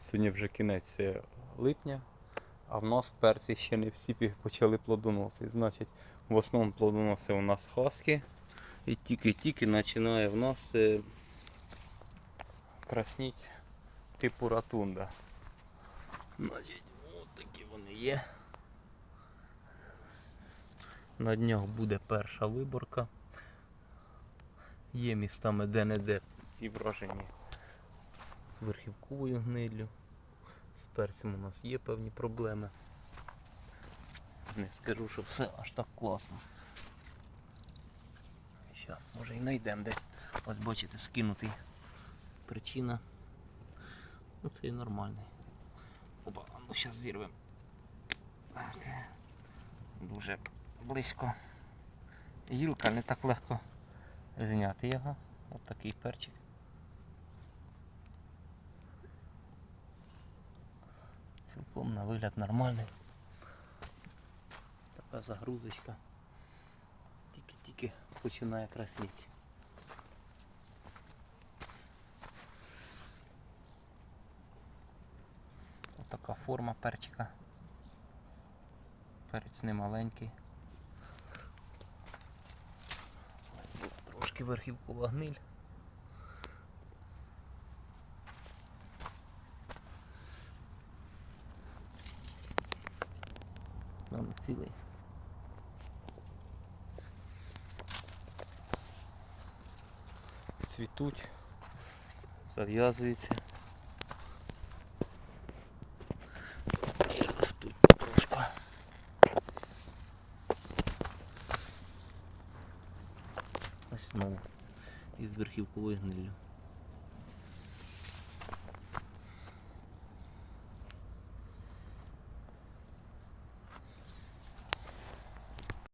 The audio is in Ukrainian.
Сьогодні вже кінець липня, а в нас перці ще не всі почали плодоносити. Значить, в основному плодоноси у нас хаски. І тільки-тільки починає в нас е, красніть типу ратунда. Значить, от такі вони є. На днях буде перша виборка. Є містами де-не-де і вражені верхівковою гниллю. З перцем у нас є певні проблеми. Не скажу, що все аж так класно. Зараз, може і знайдемо десь. Ось бачите, скинутий причина. Ну це і нормальний. Опа, ну зараз зірвемо. Дуже близько. Гілка не так легко зняти його. Ось такий перчик. Цілком на вигляд нормальний. Така загрузочка. Тільки-тільки починає красніти. Ось така форма перчика. Перець не маленький. Трошки верхівкова гниль. Там цілий. Цвітуть, зав'язуються. Ось знову із верхівковою гнилью.